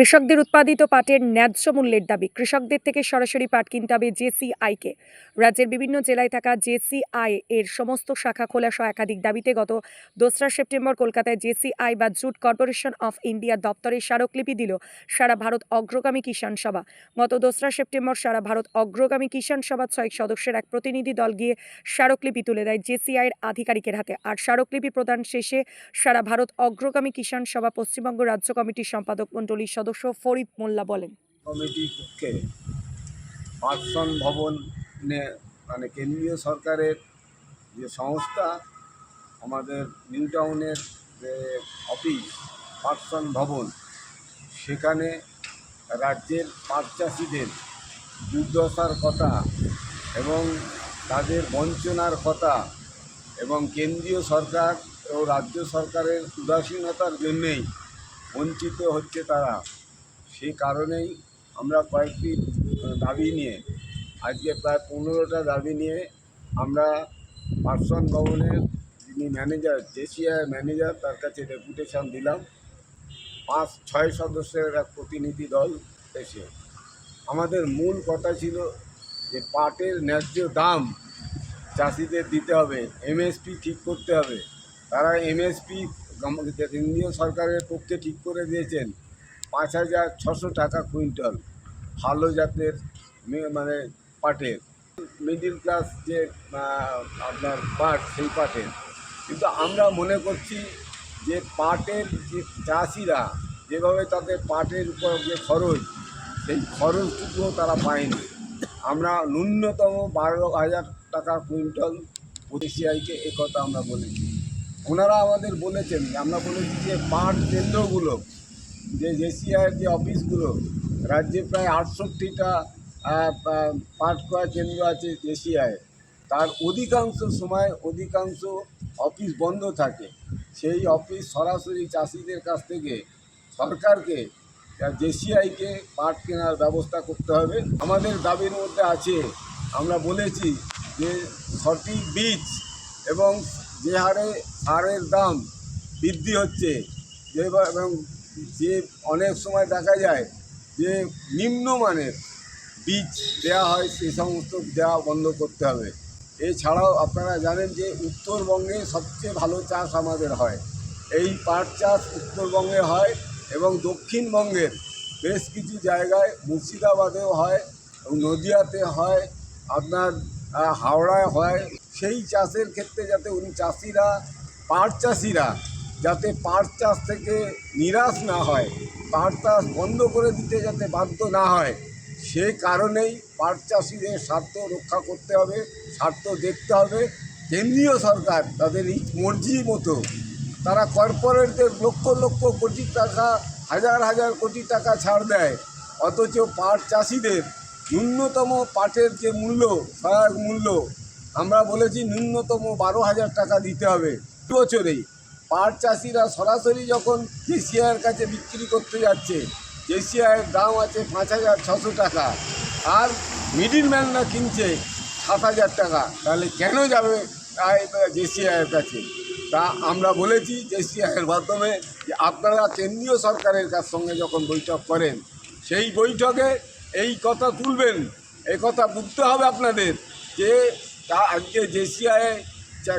কৃষকদের উৎপাদিত পাটের ন্যায্য মূল্যের দাবি। কৃষকদের থেকে সরাসরি পাট কিনতে হবে জেসিআইকে। রাজ্যের বিভিন্ন জেলায় থাকা জেসিআই এর সমস্ত শাখা খোলা সহ একাধিক দাবিতে গত দোসরা সেপ্টেম্বর কলকাতায় জেসিআই বা জুট কর্পোরেশন অফ ইন্ডিয়া দপ্তরে স্মারকলিপি দিল সারা ভারত অগ্রগামী কিষাণ সভা। গত দোসরা সেপ্টেম্বর সারা ভারত অগ্রগামী কিষাণ সভা ছয় সদস্যের এক প্রতিনিধি দল গিয়ে স্মারকলিপি তুলে দেয় জেসিআই এর আধিকারিকের হাতে। আর স্মারকলিপি প্রদান শেষে সারা ভারত অগ্রগামী কিষাণ সভা পশ্চিমবঙ্গ রাজ্য কমিটির সম্পাদক মণ্ডলীর সদস্য ফরিদ মোল্লা বলেন। কমিটির পক্ষে পার্সন ভবনে মানে কেন্দ্রীয় সরকারের যে সংস্থা, আমাদের নিউ টাউনের যে অফিস, পার্সন ভবন, সেখানে রাজ্যের পাট চাষিদের দুর্দশার কথা এবং তাদের বঞ্চনার কথা এবং কেন্দ্রীয় সরকার ও রাজ্য সরকারের উদাসীনতার জন্যেই বঞ্চিত হচ্ছে তারা। সেই কারণেই আমরা কয়েকটি দাবি নিয়ে, আজকে প্রায় পনেরোটা দাবি নিয়ে আমরা পার্সন ভবনের যিনি ম্যানেজার জেসিআই ম্যানেজার, তার কাছে ডেপুটেশন দিলাম। পাঁচ, ছয় সদস্যের এক প্রতিনিধি দল এসে। আমাদের মূল কথা ছিল যে পাটের ন্যায্য দাম চাষিদের দিতে হবে এমএসপি ঠিক করতে হবে। তারা এমএসপি কেন্দ্রীয় সরকারের পক্ষে ঠিক করে দিয়েছেন। পাঁচ হাজার ছশো টাকা কুইন্টাল ভালো জাতের মানে পাটের। মিডিল ক্লাস যে আপনার পাট, সেই পাটের। কিন্তু আমরা মনে করছি যে পাটের যে চাষিরা, যেভাবে তাদের পাটের উপর যে খরচ, সেই খরচটুকুও তারা পায়নি। আমরা ন্যূনতম বারো হাজার টাকা কুইন্টাল ওডিসিআইকে একথা আমরা বলেছি। ওনারা আমাদের বলেছেন, আমরা বলেছি যে পাট কেন্দ্রগুলো যে জেসিআইয়ের যে অফিসগুলো, রাজ্যে প্রায় আটষট্টিটা পাঠ ক্রয় কেন্দ্র আছে জেসিআই তার অধিকাংশ সময় অধিকাংশ অফিস বন্ধ থাকে। সেই অফিস সরাসরি চাষিদের কাছ থেকে সরকারকে জেসিআইকে পাট কেনার ব্যবস্থা করতে হবে। আমাদের দাবির মধ্যে আছে, আমরা বলেছি যে সঠিক বীজ এবং যে হারে সারের দাম বৃদ্ধি হচ্ছে, যে এবং যে অনেক সময় দেখা যায় যে নিম্নমানের বীজ দেওয়া হয়, সে সমস্ত দেওয়া বন্ধ করতে হবে। এছাড়াও আপনারা জানেন যে উত্তরবঙ্গে সবচেয়ে ভালো চাষ আমাদের হয়। এই পাট চাষ উত্তরবঙ্গে হয় এবং দক্ষিণবঙ্গের বেশ কিছু জায়গায় মুর্শিদাবাদেও হয় এবং নদিয়াতে হয়, আপনার হাওড়ায় হয়। সেই চাষের ক্ষেত্রে যাতে উনি চাষিরা, পাট চাষিরা যাতে পাট চাষ থেকে নিরাশ না হয়, পাট চাষ বন্ধ করে দিতে যাতে বাধ্য না হয়, সে কারণেই পাট চাষিদের স্বার্থ রক্ষা করতে হবে, স্বার্থ দেখতে হবে। কেন্দ্রীয় সরকার তাদের মর্জি মতো, তারা কর্পোরেটদের লক্ষ লক্ষ কোটি টাকা, হাজার হাজার কোটি টাকা ছাড় দেয়। অথচ পাট চাষিদের ন্যূনতম পাটের যে মূল্য, সহায়ক মূল্য, আমরা বলেছি ন্যূনতম বারো হাজার টাকা দিতে হবে। বছরেই পাট চাষিরা সরাসরি যখন জেসিআইয়ের কাছে বিক্রি করতে যাচ্ছে জেসিআইয়ের দাম আছে পাঁচ হাজার ছশো টাকা আর মিডিলম্যানরা কিনছে সাত হাজার টাকা। তাহলে কেন যাবে জেসিআইয়ের কাছে? তা আমরা বলেছি জেসিআইয়ের মাধ্যমে যে আপনারা কেন্দ্রীয় সরকারের কাছ সঙ্গে যখন বৈঠক করেন, সেই বৈঠকে এই কথা তুলবেন। এই কথা বুঝতে হবে আপনাদের যে তা আজকে জেসিআই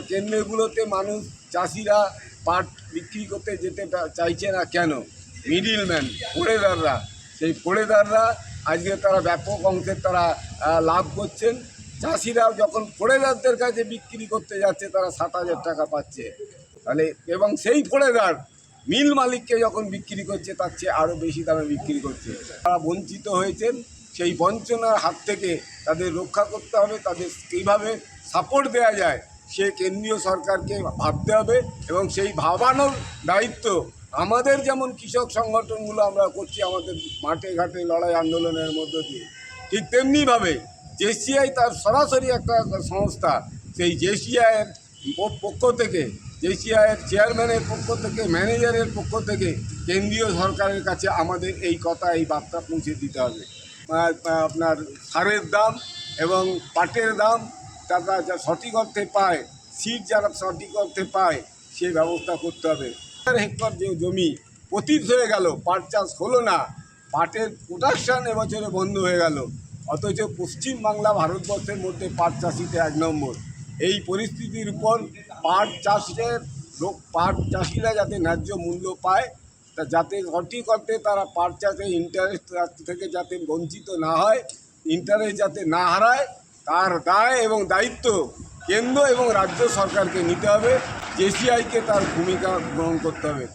কেন্দ্রগুলোতে মানুষ, চাষিরা পাট বিক্রি করতে যেতে চাইছে না কেন? মিডিলম্যান পোড়েদাররা। সেই পোড়েদাররা আজকে তারা ব্যাপক অংশের তারা লাভ করছেন। চাষিরা যখন পোড়েদারদের কাছে বিক্রি করতে যাচ্ছে, তারা সাত হাজার টাকা পাচ্ছে। তাহলে, এবং সেই পোড়েদার মিল মালিককে যখন বিক্রি করছে, তার চেয়ে আরও বেশি দামে বিক্রি করছে। তারা বঞ্চিত হয়েছেন। সেই বঞ্চনার হাত থেকে তাদের রক্ষা করতে হবে। তাদের কীভাবে সাপোর্ট দেওয়া যায় সে কেন্দ্রীয় সরকারকে ভাবতে হবে এবং সেই ভাবানোর দায়িত্ব আমাদের যেমন কৃষক সংগঠনগুলো আমরা করছি আমাদের মাঠে ঘাটে লড়াই আন্দোলনের মধ্য দিয়ে, ঠিক তেমনিভাবে জেসিআই তার সরাসরি একটা সংস্থা, সেই জেসিআইয়ের পক্ষ থেকে, জেসিআইয়ের চেয়ারম্যানের পক্ষ থেকে, ম্যানেজারের পক্ষ থেকে কেন্দ্রীয় সরকারের কাছে আমাদের এই কথা, এই বার্তা পৌঁছে দিতে হবে। আপনার সারের দাম এবং পাটের দাম তারা যা সঠিক অর্থে পায়, সিট যারা সঠিক অর্থে পায় সেই ব্যবস্থা করতে হবে। হেক্টর যে জমি পতিত হয়ে গেল, পাট চাষ হলো না, পাটের প্রোডাকশান এবছরে বন্ধ হয়ে গেল। অথচ পশ্চিমবাংলা ভারতবর্ষের মধ্যে পাট চাষিতে এক নম্বর। এই পরিস্থিতির উপর পাট চাষের লোক, পাট চাষিরা যাতে ন্যায্য মূল্য পায়, তা যাতে সঠিক অর্থে তারা পাট চাষে ইন্টারেস্ট থেকে যাতে বঞ্চিত না হয় ইন্টারেস্ট যাতে না হারায় তার দায় এবং দায়িত্ব কেন্দ্র এবং রাজ্য সরকারকে নিতে হবে। জেসিআইকে তার ভূমিকা গ্রহণ করতে হবে।